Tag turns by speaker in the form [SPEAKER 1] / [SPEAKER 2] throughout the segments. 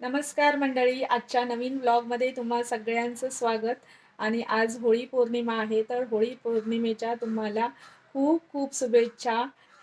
[SPEAKER 1] नमस्कार मंडळी आजच्या नवीन ब्लॉगमध्ये तुम्हा सगळ्यांचं स्वागत. आणि आज होळी पौर्णिमा आहे तर होळी पौर्णिमेच्या तुम्हाला खूप खूप शुभेच्छा.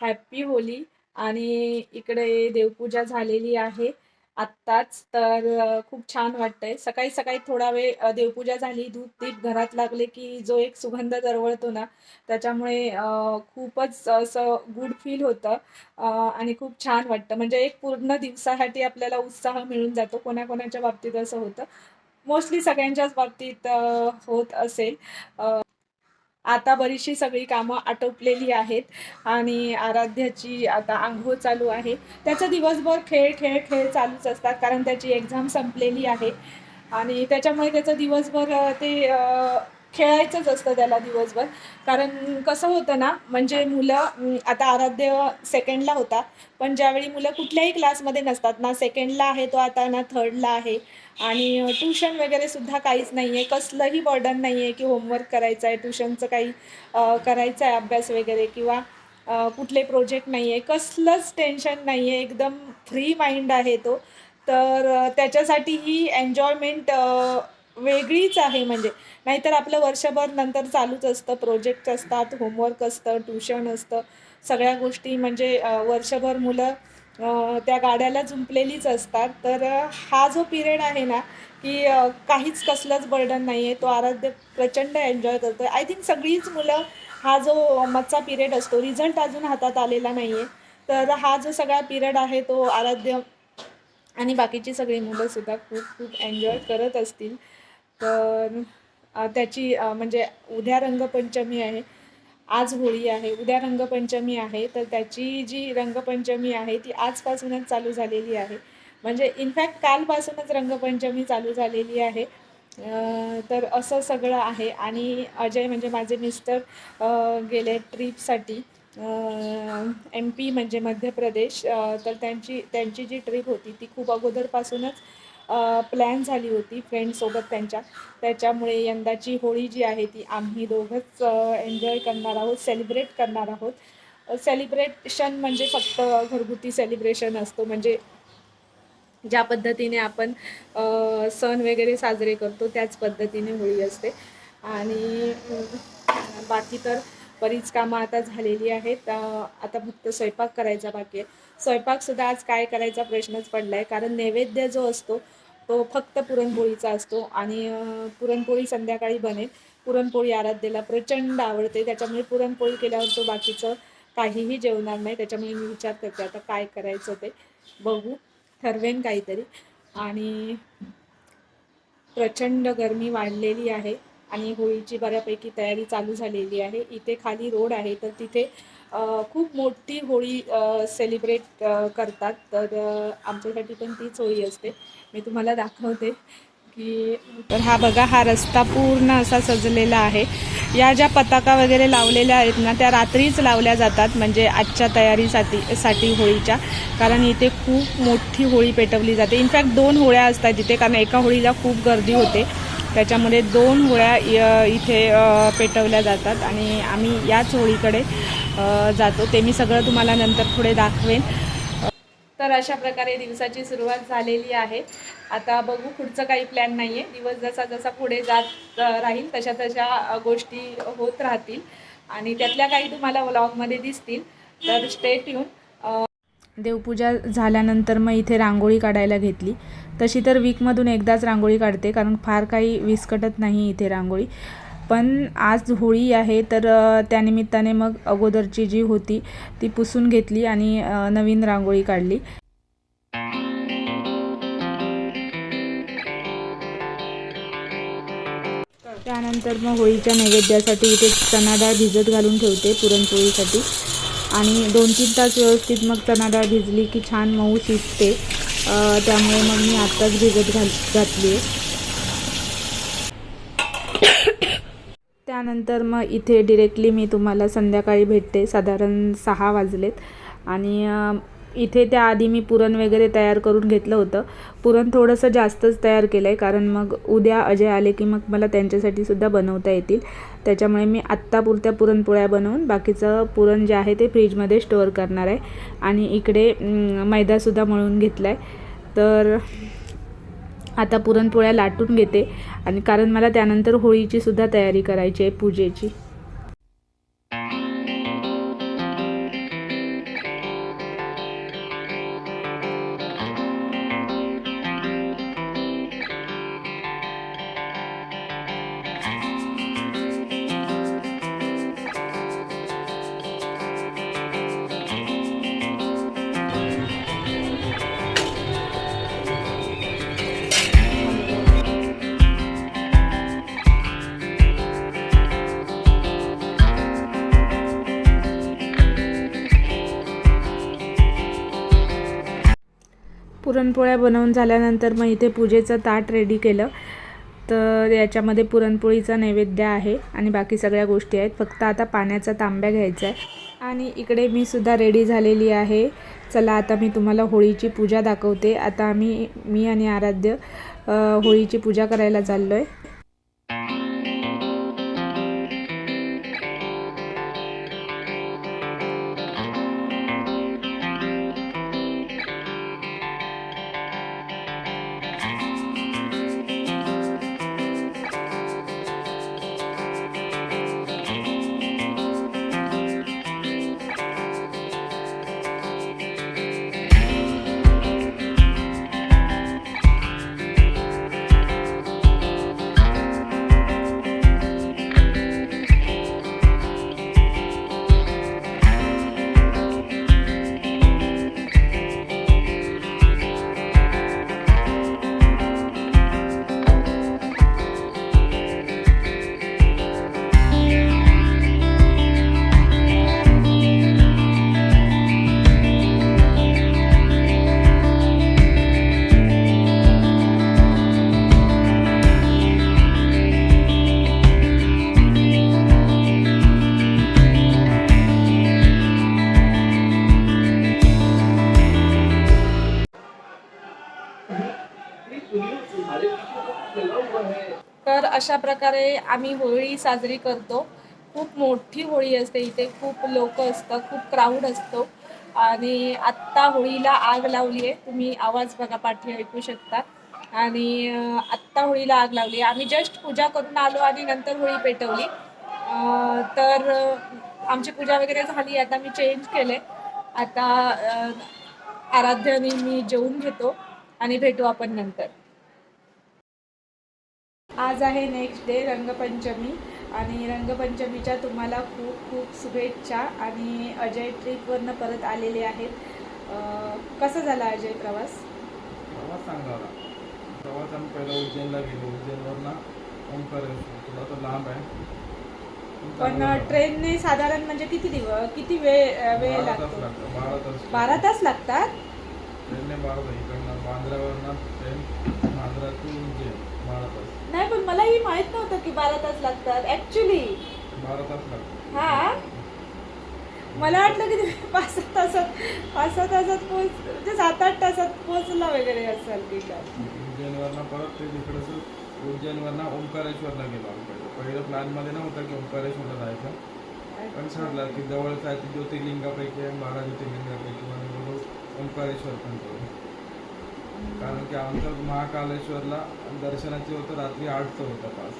[SPEAKER 1] हॅप्पी होली. आणि इकडे देवपूजा झालेली आहे. आत्ताच तर खूप छान वाटतंय. सकाळी सकाळी थोडा वेळ देवपूजा झाली धूप दीप घरात लागले की जो एक सुगंध दरवळतो ना त्याच्यामुळे खूपच असं गुड फील होतं आणि खूप छान वाटतं. म्हणजे एक पूर्ण दिवसासाठी आपल्याला उत्साह मिळून जातो. कोणाकोणाच्या बाबतीत असं होतं. मोस्टली सगळ्यांच्याच बाबतीत होत असेल. आता बरीचशी सगळी कामं आटोपलेली आहेत आणि आराध्याची आता आंघोळ चालू आहे. त्याचा दिवसभर खेळ खेळ खेळ चालूच असतात कारण त्याची एक्झाम संपलेली आहे. आणि त्याच्यामुळे त्याचं दिवसभर ते खेळायचंच असतं त्याला दिवसभर. कारण कसं होतं ना म्हणजे मुलं आता आराध्य सेकंडला होता. पण ज्यावेळी मुलं कुठल्याही क्लासमध्ये नसतात ना सेकंडला आहे तो आता ना थर्डला आहे. आणि ट्युशन वगैरे सुद्धा काहीच नाही आहे कसलंही बर्डन नाही आहे की होमवर्क करायचं आहे ट्युशनचं काही करायचं आहे अभ्यास वगैरे किंवा कुठले प्रोजेक्ट नाही आहे कसलंच टेन्शन नाही आहे एकदम फ्री माइंड आहे तो. तर त्याच्यासाठी ही एन्जॉयमेंट वेगळीच आहे म्हणजे. नाहीतर आपलं वर्षभर नंतर चालूच असतं. प्रोजेक्ट असतात होमवर्क असतं ट्युशन असतं. सगळ्या गोष्टी म्हणजे वर्षभर मुलं त्या गाड्याला जुंपलेलीच असतात. तर हा जो पिरियड आहे ना की काहीच कसलंच बर्डन नाही आहे तो आराध्य प्रचंड एन्जॉय करतो आय थिंक सगळीच मुलं हा जो मधचा पिरियड असतो रिझल्ट अजून हातात आलेला नाही आहे तर हा जो सगळा पिरियड आहे तो आराध्य आणि बाकीची सगळी मुलंसुद्धा खूप खूप एन्जॉय करत असतील. तर त्याची म्हणजे उद्या रंगपंचमी आहे. आज होळी आहे उद्या रंगपंचमी आहे तर त्याची जी रंगपंचमी आहे ती आजपासूनच चालू झालेली आहे. म्हणजे इनफॅक्ट कालपासूनच रंगपंचमी चालू झालेली आहे. तर असं सगळं आहे आणि अजय म्हणजे माझे मिस्टर गेले ट्रीपसाठी एम पी म्हणजे मध्य प्रदेश तर त्यांची त्यांची जी ट्रिप होती ती खूप अगोदरपासूनच प्लॅन झाली होती फ्रेंडसोबत त्यांच्या. त्याच्यामुळे यंदाची होळी जी आहे ती आम्ही दोघंच एन्जॉय करणार आहोत सेलिब्रेट करणार आहोत. सेलिब्रेशन म्हणजे फक्त घरगुती सेलिब्रेशन असतो. म्हणजे ज्या पद्धतीने आपण सण वगैरे साजरे करतो त्याच पद्धतीने होळी असते. आणि बाकी तर बरीच कामं आता झालेली आहेत. आता फक्त स्वयंपाक करायचा बाकी आहे. स्वयंपाकसुद्धा आज काय करायचा प्रश्नच पडला आहे कारण नैवेद्य जो असतो तो फक्त पुरणपोळीचा असतो आणि पुरणपोळी संध्याकाळी बनेल. पुरणपोळी आराध्येला प्रचंड आवडते. त्याच्यामुळे पुरणपोळी केल्यावर तो बाकीचं काहीही जेवणार नाही. त्याच्यामुळे मी विचार करते आता काय करायचं ते बघू. ठरवेन काहीतरी. आणि प्रचंड गरमी वाढलेली आहे. आणि होळीची बऱ्यापैकी तयारी चालू झालेली आहे. इथे खाली रोड आहे तर तिथे खूप मोठी होळी सेलिब्रेट करतात. तर आमच्यासाठी पण तीच होळी असते. मी तुम्हाला दाखवते की तर हा बघा हा रस्ता पूर्ण असा सजलेला आहे. या ज्या पताका वगैरे लावलेल्या आहेत ना त्या रात्रीच लावल्या जातात म्हणजे आजच्या तयारीसाठी साठी होळीच्या. कारण इथे खूप मोठी होळी पेटवली जाते. इनफॅक्ट दोन होळ्या असतात जिथे कारण एका होळीला खूप गर्दी होते. त्याच्यामध्ये दोन होळ्या य- इथे पेटवल्या जातात आणि आम्ही याच होळीकडे जातो. ते मी सगळं तुम्हाला नंतर पुढे दाखवेन. तर अशा प्रकारे दिवसाची सुरुवात झालेली आहे. आता बघू पुढचं काही प्लॅन नाही आहे दिवस जसा जसा पुढे जात राहील तशा तशा गोष्टी होत राहतील. आणि त्यातल्या काही तुम्हाला व्लॉगमध्ये दिसतील. तर स्टेट येऊन देवपूजा झाल्यानंतर मग इथे रांगोळी काढायला घेतली. तशी तर वीकमधून एकदाच रांगोळी काढते कारण फार काही विस्कटत नाही इथे रांगोळी. पण आज होळी आहे तर त्यानिमित्ताने मग अगोदरची जी होती ती पुसून घेतली आणि नवीन रांगोळी काढली. त्यानंतर मग होळीच्या नैवेद्यासाठी इथे चणाडाळ भिजत घालून ठेवते पुरणपोळीसाठी. आणि दोन तीन तास व्यवस्थित मग चणा डाळ भिजली की छान मऊ शिजते. त्यामुळे मग मी आत्ताच भिजत घाल घातली आहे. त्यानंतर मग इथे डिरेक्टली मी तुम्हाला संध्याकाळी भेटते. साधारण सहा वाजलेत. आणि इथे त्याआधी मी पुरण वगैरे तयार करून घेतलं होतं. पुरण थोडंसं जास्तच तयार केलं आहे कारण मग उद्या अजय आले की मग मला त्यांच्यासाठी सुद्धा बनवता येतील. त्याच्यामुळे मी आत्तापुरत्या पुरणपोळ्या बनवून बाकीचं पुरण जे आहे ते फ्रीजमध्ये स्टोअर करणार आहे. आणि इकडे मैदासुद्धा मळून घेतला आहे तर आता पुरणपोळ्या लाटून घेते. आणि कारण मला त्यानंतर होळीची सुद्धा तयारी करायची आहे पूजेची. पुरणपोळ्या बनवून झाल्यानंतर मग इथे पूजेचं ताट रेडी केलं. तर याच्यामध्ये पुरणपोळीचा नैवेद्य आहे आणि बाकी सगळ्या गोष्टी आहेत. फक्त आता पाण्याचा तांब्या घ्यायचा आहे. आणि इकडे मी सुद्धा रेडी झालेली आहे. चला आता मी तुम्हाला होळीची पूजा दाखवते. आता आम्ही मी आणि आराध्य होळीची पूजा करायला चाललो आहे तर अशा प्रकारे आम्ही होळी साजरी करतो. खूप मोठी होळी असते. इथे खूप लोक असतात खूप क्राऊड असतो. आणि आत्ता होळीला आग लावली आहे. तुम्ही आवाज बघा पाठी ऐकू शकता. आणि आत्ता होळीला आग लावली आहे. आम्ही जस्ट पूजा करून आलो आणि नंतर होळी पेटवली. तर आमची पूजा वगैरे झाली. आता मी चेंज केले. आता आराध्याने मी जेवून घेतो आणि भेटू आपण नंतर. आज आहे नेक्स्ट डे रंगपंचमी आणि रंगपंचमीच्या तुम्हाला खूप खूप शुभेच्छा आणि अजय ट्रिपवरनं परत आलेले आहेत. कसा झाला अजय प्रवास?
[SPEAKER 2] प्रवास चांगला होता. प्रवास आम्ही पहिला उज्जैनला गेलो. उज्जैनवर ना ओंकारेश्वर थोडा तो लांब आहे.
[SPEAKER 1] पण. ट्रेनने साधारण म्हणजे किती दिवस किती वेळ वेळ लागतो?
[SPEAKER 2] लागतो बारा तास.
[SPEAKER 1] बारा तास लागतात?
[SPEAKER 2] ट्रेनने बारा तास. इकडनं बांद्रावरनं ट्रेन
[SPEAKER 1] नाही पण मलाही माहीत नव्हतं की बारा तास लागतात. ऍक्च्युली
[SPEAKER 2] बारा तास लागतो
[SPEAKER 1] हा? मला वाटलं की तुम्ही पाच सहा तासात पाच सहा तासात पोहोच म्हणजे सात आठ तासात पोहोचला वगैरे असाल की काय.
[SPEAKER 2] उज्जैनवरनं परत ते तिकडचं उज्जैनवरनं ओंकारेश्वरला गेलो आम्ही पहिलं. प्लॅनमध्ये नव्हतं की ओंकारेश्वरला जायचं. पण ठरलं की जवळच आहे ज्योतिर्लिंगापैकी आहे बारा ज्योतिर्लिंगापैकी म्हणून ओंकारेश्वर पण करू. कारण की आमचं महाकालेश्वरला दर्शनाचे होतं रात्री आठचं होतं पास.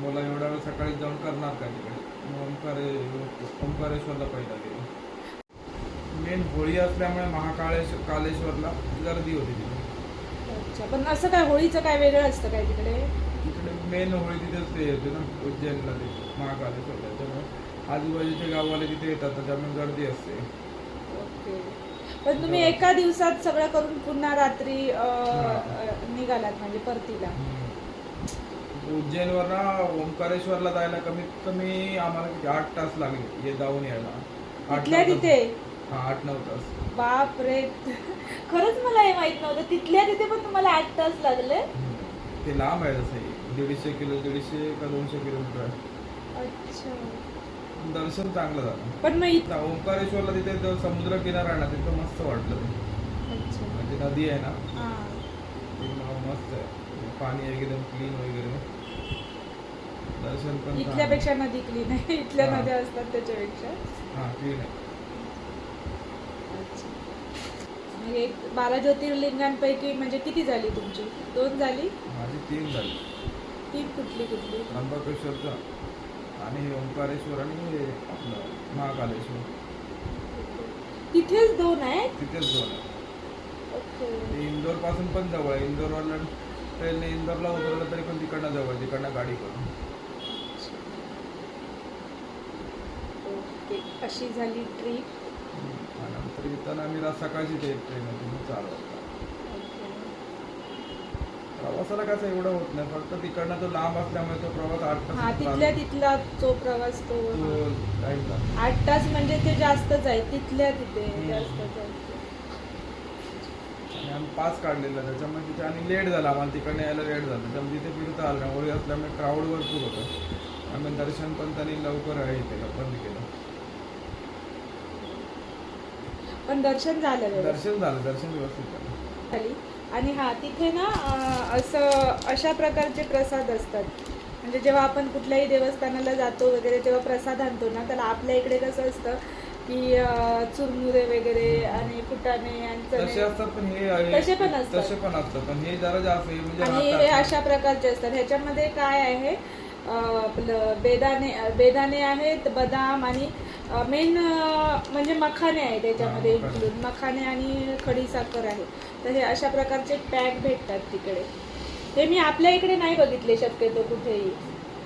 [SPEAKER 2] मला एवढा वेळ सकाळी जाऊन करणार का तिकडे? ओंकारे ओंकारेश्वरला पहिला गेलो. मेन होळी असल्यामुळे महाकाळेश्वर कालेश्वरला गर्दी होती तिथे.
[SPEAKER 1] अच्छा पण असं काय होळीचं काय वेगळं असतं काय तिकडे?
[SPEAKER 2] तिकडे मेन होळी तिथेच ते येते ना उज्जैनला ते महाकालेश्वरला त्यामुळे आजूबाजूचे गाववाले तिथे येतात तर त्यामुळे गर्दी असते.
[SPEAKER 1] ओके. पण तुम्ही एका दिवसात सगळं करून पुन्हा रात्री निघालात म्हणजे परतीला.
[SPEAKER 2] उज्जैनवर ना ओंकारेश्वरला जायला कमीत कमी आम्हाला किती आठ तास लागले ये जाऊन यायला.
[SPEAKER 1] तिथल्या. तिथे?
[SPEAKER 2] हा आठ नऊ तास.
[SPEAKER 1] बाप रे. खरंच मला हे माहीत नव्हतं. तिथल्या तिथे पण तुम्हाला आठ तास लागले?
[SPEAKER 2] ते लांब आहे तसं. हे. दीडशे किलो दीडशे का दोनशे किलोमीटर
[SPEAKER 1] अच्छा.
[SPEAKER 2] दर्शन चांगलं झालं.
[SPEAKER 1] पण मग
[SPEAKER 2] आता ओंकारेश्वरला तिथे जो समुद्र किनारा आहे ना तिथं मस्त वाटलं. ते
[SPEAKER 1] अच्छा
[SPEAKER 2] म्हणजे नदी आहे ना
[SPEAKER 1] हा.
[SPEAKER 2] ती म- मस्त आहे. पाणी एकदम क्लीन वगैरे. दर्शन पण.
[SPEAKER 1] इथल्यापेक्षा नदी क्लीन आहे. इथल्या
[SPEAKER 2] हा.
[SPEAKER 1] नद्या असतात त्याच्यापेक्षा.
[SPEAKER 2] हा क्लीन आहे.
[SPEAKER 1] म्हणजे एक बारा ज्योतिर्लिंगांपैकी म्हणजे किती झाली तुमची? दोन झाली?
[SPEAKER 2] माझी तीन झाली.
[SPEAKER 1] तीन कुठली कुठली?
[SPEAKER 2] त्र्यंबकेश्वरचा. आणि ओंकारेश्वर आणि हे आपलं महाकालेश्वर.
[SPEAKER 1] तिथेच दोन आहेत
[SPEAKER 2] तिथेच दोन आहे.
[SPEAKER 1] ओके.
[SPEAKER 2] ते इंदोरपासून पण जवळ आहे. इंदोरवरला ट्रेनने इंदोरला उतरलं तरी पण तिकडनं जवळ आहे, तिकडनं गाडी करून.
[SPEAKER 1] ओके. अशी झाली ट्रिप?
[SPEAKER 2] आणि नंतर येताना आम्ही रात सकाळची ते ट्रेन होती. मग वाजता. प्रवासाला कसं एवढं होत नाही. फक्त तिकडनं तो लांब असल्यामुळे तो प्रवास आठ तास
[SPEAKER 1] हा तिथल्या तिथला जो प्रवास तो
[SPEAKER 2] तो लागतो.
[SPEAKER 1] आठ तास म्हणजे ते जास्तच आहे. तिथल्या तिथे
[SPEAKER 2] हम्म.
[SPEAKER 1] जास्तच आहे.
[SPEAKER 2] आणि आम्ही पास काढलेला त्याच्यामुळे तिथे आणि लेट झाला. आम्हाला तिकडनं यायला लेट झालं. त्याच्यामुळे तिथे फिरता आलं नाही. होळी असल्यामुळे क्राऊड भरपूर होतं. आम्ही दर्शन पण त्यांनी लवकर आहे केलं बंद केलं.
[SPEAKER 1] पण दर्शन झालं व्यवस्थित.
[SPEAKER 2] दर्शन झालं. दर्शन व्यवस्थित झालं.
[SPEAKER 1] झाली. आणि हा तिथे ना असं अशा प्रकारचे प्रसाद असतात म्हणजे जेव्हा आपण कुठल्याही देवस्थानाला जातो वगैरे तेव्हा प्रसाद आणतो ना त्याला आपल्या इकडे कसं असतं की चुरमुरे वगैरे आणि फुटाणे आणि
[SPEAKER 2] असतात पण हे
[SPEAKER 1] तसे पण असतात.
[SPEAKER 2] तसे पण असतात पण हे जरा जास्त आहे म्हणजे
[SPEAKER 1] आणि हे. अशा प्रकारचे असतात ह्याच्यामध्ये काय आहे आपलं बेदाणे बेदाणे आहेत बदाम आणि मेन म्हणजे मखाने आहे त्याच्यामध्ये. इन्क्लूड मखाने आणि खडीसाखर आहे तर हे अशा प्रकारचे पॅक भेटतात तिकडे. हे मी आपल्या इकडे नाही बघितले शक्यतो कुठेही.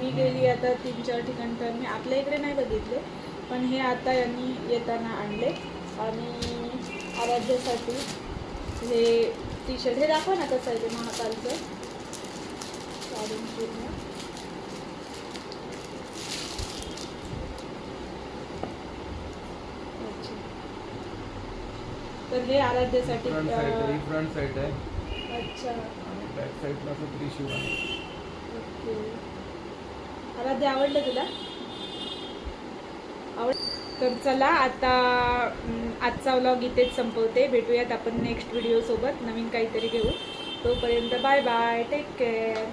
[SPEAKER 1] मी गेली आता तीन चार ठिकाणी तर मी आपल्या इकडे नाही बघितले. पण हे आता यांनी येताना आणले. आणि आराध्यासाठी हे टी शर्ट हे दाखवा ना कसं आहे ते महाकालचं काढून पूर्ण अच्छा. तर हे आराध्यासाठी
[SPEAKER 2] फ्रंट साईड आहे
[SPEAKER 1] अं,
[SPEAKER 2] फ्रंट साईड आहे.
[SPEAKER 1] अच्छा.
[SPEAKER 2] आणि बॅक साईडला असं त्रिशूळ आहे.
[SPEAKER 1] ओके. आराध्य आवडलं तुला? आवड तर चला आता आजचा व्लॉग इथेच संपवते. भेटूयात आपण नेक्स्ट व्हिडिओ सोबत. नवीन काहीतरी घेऊ. तोपर्यंत बाय बाय टेक केअर